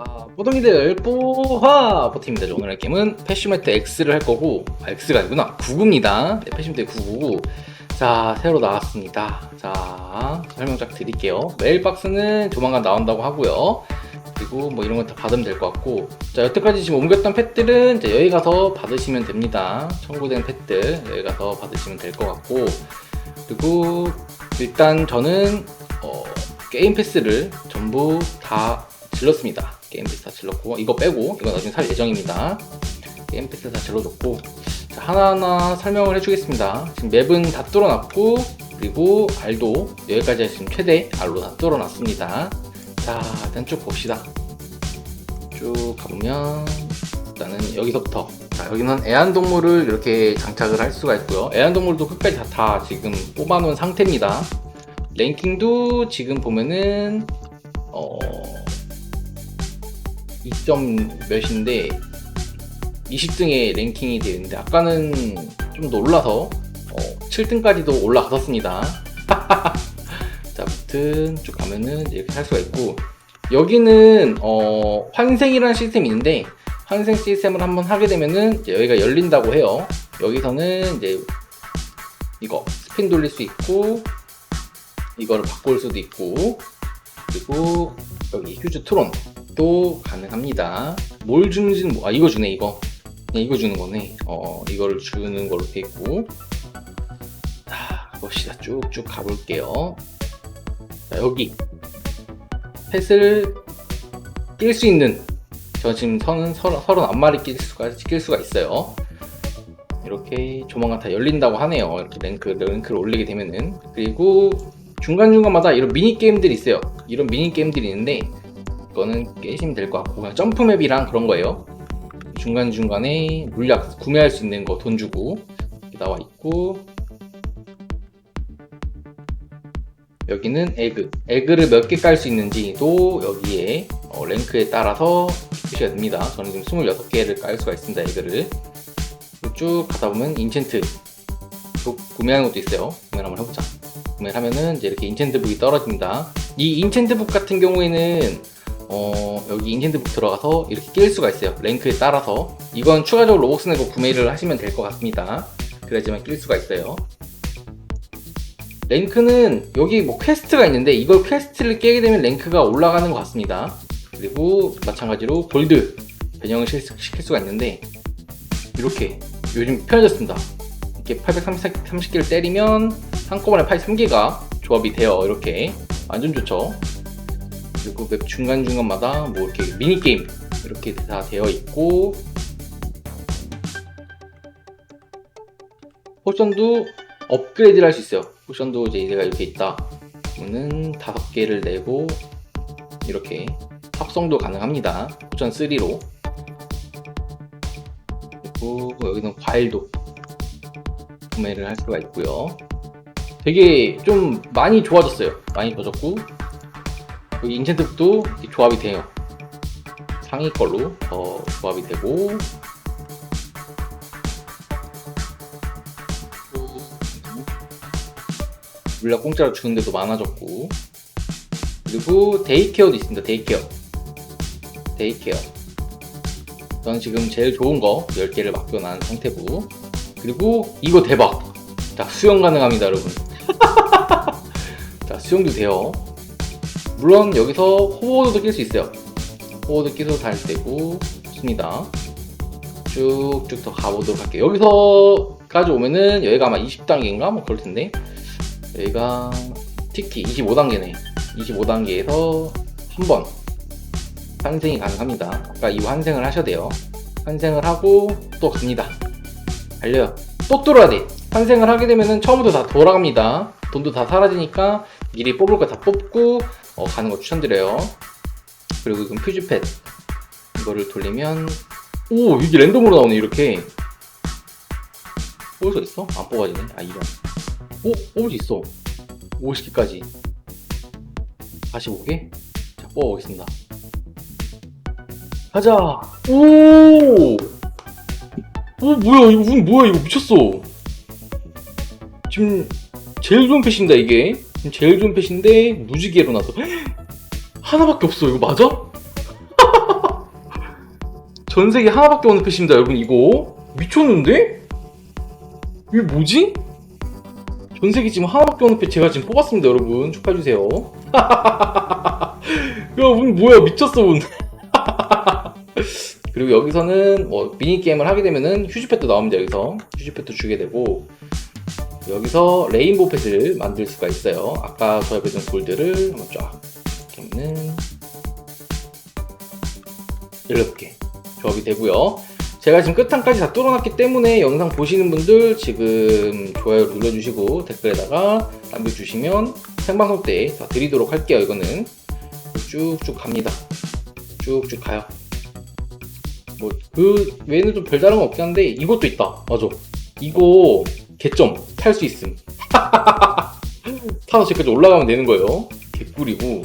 아, 뽀동이들 뽀화 버팀입니다. 오늘 할 게임은 패시메트 X를 할 거고 아, X가 아니구나 99입니다. 네, 패시메트 99. 자 새로 나왔습니다. 자 설명 쫙 드릴게요. 메일 박스는 조만간 나온다고 하고요. 그리고 뭐 이런 거다 받으면 될 것 같고 자 여태까지 지금 옮겼던 펫들은 이제 여기 가서 받으시면 됩니다. 청구된 펫들 여기 가서 받으시면 될 것 같고 그리고 일단 저는 어, 게임 패스를 전부 다 질렀습니다. 게임 패스 다 질렀고 이거 빼고 이거 나중에 살 예정입니다. 게임 패스 다 질러줬고 자, 하나하나 설명을 해주겠습니다. 지금 맵은 다 뚫어놨고 그리고 알도 여기까지 지금 최대 알로 다 뚫어놨습니다. 자 일단 쭉 봅시다. 쭉 가보면 일단은 여기서부터 자 여기는 애완동물을 이렇게 장착을 할 수가 있고요. 애완동물도 끝까지 다, 다 지금 뽑아놓은 상태입니다. 랭킹도 지금 보면은 어 2점 몇인데 20등에 랭킹이 되어 있는데 아까는 좀 더 올라서 어, 7등까지도 올라갔었습니다. 자, 아무튼 쭉 가면은 이렇게 할 수가 있고 여기는 어, 환생이라는 시스템이 있는데 환생 시스템을 한번 하게 되면은 여기가 열린다고 해요. 여기서는 이제 이거 스핀 돌릴 수 있고 이거를 바꿀 수도 있고 그리고 여기 휴즈 트론 도 가능합니다. 뭘 주는지는 뭐, 아 이거 주네 이거. 그냥 이거 주는 거네. 어 이거를 주는 걸로 돼 있고. 자 봅시다 쭉쭉 가볼게요. 자 여기 펫을 낄수 있는 저 지금 선은 서른 한 마리 낄 수가 낄 수가 있어요. 이렇게 조만간 다 열린다고 하네요. 이렇게 랭크 랭크를 올리게 되면은 그리고 중간 중간마다 이런 미니 게임들이 있어요. 이런 미니 게임들이 있는데 이 거는 깨시면 될 것 같고 점프맵이랑 그런 거예요. 중간 중간에 물약 구매할 수 있는 거 돈 주고 나와 있고 여기는 에그 에그를 몇 개 깔 수 있는지도 여기에 어, 랭크에 따라서 표시가 됩니다. 저는 지금 26개를 깔 수가 있습니다. 에그를 쭉 가다 보면 인챈트 또 구매하는 것도 있어요. 구매를 한번 해보자. 구매를 하면은 이제 이렇게 인챈트북이 떨어집니다. 이 인챈트북 같은 경우에는 어, 여기 인챈트북 들어가서 이렇게 낄 수가 있어요. 랭크에 따라서. 이건 추가적으로 로벅스 내고 구매를 하시면 될 것 같습니다. 그래야지만 낄 수가 있어요. 랭크는 여기 뭐 퀘스트가 있는데 이걸 퀘스트를 깨게 되면 랭크가 올라가는 것 같습니다. 그리고 마찬가지로 골드 변형을 실- 시킬 수가 있는데 이렇게 요즘 편해졌습니다. 이렇게 830개를 때리면 한꺼번에 83개가 조합이 돼요. 이렇게 완전 좋죠. 그리고 맵 중간중간마다 뭐 이렇게 미니게임 이렇게 다 되어 있고 포션도 업그레이드를 할 수 있어요. 포션도 이제 얘가 이렇게 있다. 그러면은 다섯 개를 내고 이렇게 합성도 가능합니다. 포션 3로 그리고 여기는 과일도 구매를 할 수가 있고요. 되게 좀 많이 좋아졌어요. 많이 좋아졌고 인챈트북도 조합이 돼요. 상위 걸로 더 조합이 되고. 또 물약 공짜로 주는 데도 많아졌고. 그리고 데이케어도 있습니다. 데이케어. 데이케어. 저는 지금 제일 좋은 거 10개를 맡겨놓은 상태고. 그리고 이거 대박. 자 수영 가능합니다 여러분. 자 수영도 돼요 물론 여기서 호워드도 낄 수 있어요. 호워드 끼도 달 되고 좋습니다. 쭉쭉 더 가보도록 할게요. 여기서까지 오면은 여기가 아마 20단계인가 뭐 그럴 텐데 여기가 특히 25단계네. 25단계에서 한 번 환생이 가능합니다. 아까 이 환생을 하셔야 돼요. 환생을 하고 또 갑니다. 달려요. 또 뚫어야 돼. 환생을 하게 되면은 처음부터 다 돌아갑니다. 돈도 다 사라지니까 미리 뽑을 거 다 뽑고 어, 가는 거 추천드려요. 그리고 이건 퓨즈팻 이거를 돌리면 오 이게 랜덤으로 나오네 이렇게. 뽑을 수 있어? 안 뽑아지네? 아 이런. 오 뽑을 수 있어. 50개까지. 45개? 자 뽑아보겠습니다. 가자! 오! 오 뭐야 이거 운 뭐야 이거 미쳤어. 지금 제일 좋은 펫입니다 이게 제일 좋은 펫인데 무지개로 나서 하나밖에 없어 이거 맞아? 전 세계 하나밖에 없는 펫입니다, 여러분. 이거 미쳤는데? 이게 뭐지? 전 세계 지금 하나밖에 없는 펫 제가 지금 뽑았습니다, 여러분. 축하해주세요. 야, 운 뭐야, 미쳤어, 운. 그리고 여기서는 뭐 미니게임을 하게 되면은 휴지펫도 나옵니다, 여기서. 휴지펫도 주게 되고, 여기서 레인보우 펫을 만들 수가 있어요. 아까 조합해둔 골드를 한번 쫙 이렇게는 이렇게 조합이 되고요. 제가 지금 끝판까지 다 뚫어놨기 때문에 영상 보시는 분들 지금 좋아요 눌러주시고 댓글에다가 남겨주시면 생방송 때 다 드리도록 할게요. 이거는 쭉쭉 갑니다. 쭉쭉 가요. 뭐 그 외에는 좀 별다른 건 없긴 한데 이것도 있다. 맞아. 이거 개점 탈 수 있음. 타서 저까지 올라가면 되는 거예요. 개꿀이고.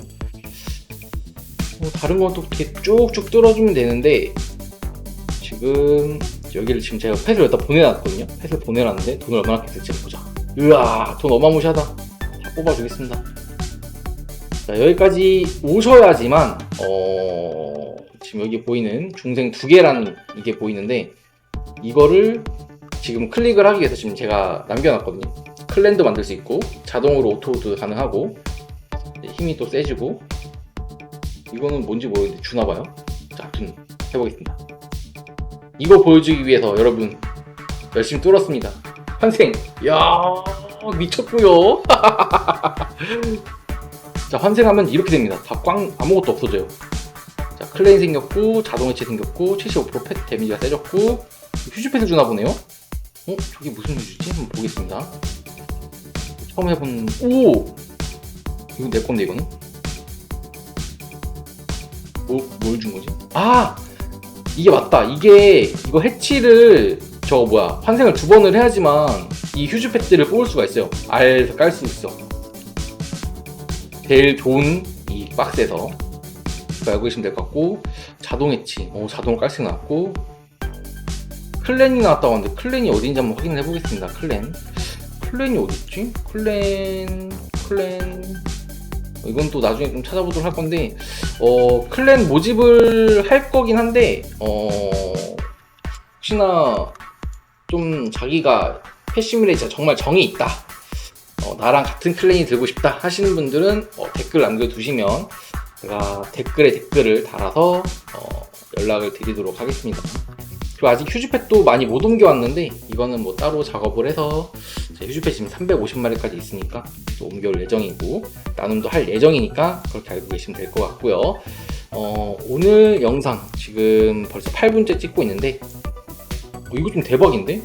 뭐 다른 건 또 이렇게 쭉쭉 뚫어주면 되는데 지금 여기를 지금 제가 펫을 여기다 보내놨거든요. 펫을 보내놨는데 돈을 얼마나 겠을지 보자. 으아 돈 어마무시하다. 다 뽑아주겠습니다. 자 여기까지 오셔야지만 어 지금 여기 보이는 중생 두 개라는 이게 보이는데 이거를 지금 클릭을 하기 위해서 지금 제가 남겨놨거든요. 클랜도 만들 수 있고 자동으로 오토도 가능하고 힘이 또 세지고 이거는 뭔지 모르겠는데 주나봐요. 자, 둔 해보겠습니다. 이거 보여주기 위해서 여러분 열심히 뚫었습니다. 환생. 야 미쳤고요. 자 환생하면 이렇게 됩니다. 다 꽝 아무것도 없어져요. 자 클레인 생겼고 자동 해체 생겼고 75%펫 데미지가 세졌고 휴지펫을 주나 보네요. 어 저게 무슨 휴지지? 한번 보겠습니다. 처음 해본 오 이거 내 건데 이거는 뭘준 거지? 아 이게 맞다. 이게 이거 해치를 저거 뭐야 환생을 두 번을 해야지만 이 휴즈 패드를 뽑을 수가 있어요. 알에서 깔 수 있어. 제일 좋은 이 박스에서 알고 계시면 될 것 같고 자동 해치, 오 자동 깔수 나왔고 클랜이 나왔다고 하는데 클랜이 어딘지 한번 확인을 해보겠습니다. 클랜 클랜이 어딨지? 클랜 클랜 어, 이건 또 나중에 좀 찾아보도록 할 건데 어 클랜 모집을 할 거긴 한데 어 혹시나 좀 자기가 패시밀에 진짜 정말 정이 있다 어, 나랑 같은 클랜이 들고 싶다 하시는 분들은 어, 댓글 남겨두시면 제가 댓글에 댓글을 달아서 어, 연락을 드리도록 하겠습니다 그리고 아직 휴지팻도 많이 못 옮겨왔는데 이거는 뭐 따로 작업을 해서 제 휴지팻 지금 350마리까지 있으니까 또 옮겨올 예정이고 나눔도 할 예정이니까 그렇게 알고 계시면 될 것 같고요. 어, 오늘 영상 지금 벌써 8분째 찍고 있는데 어, 이거 좀 대박인데?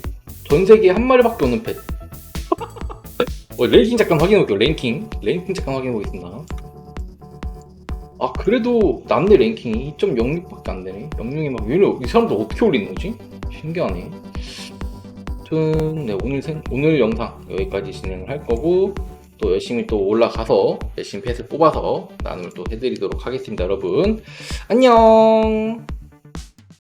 전 세계에 한 마리밖에 없는 펫. 어, 랭킹 잠깐 확인해 볼게요. 랭킹. 랭킹 잠깐 확인해 보겠습니다. 아 그래도 남네 랭킹이 2.06밖에 안 되네. 06이 막 얘네 이 사람들 어떻게 올리는 거지? 신기하네. 아무튼 네, 오늘 생, 오늘 영상 여기까지 진행을 할 거고 또 열심히 또 올라가서 열심히 펫을 뽑아서 나눔을 또 해드리도록 하겠습니다 여러분 안녕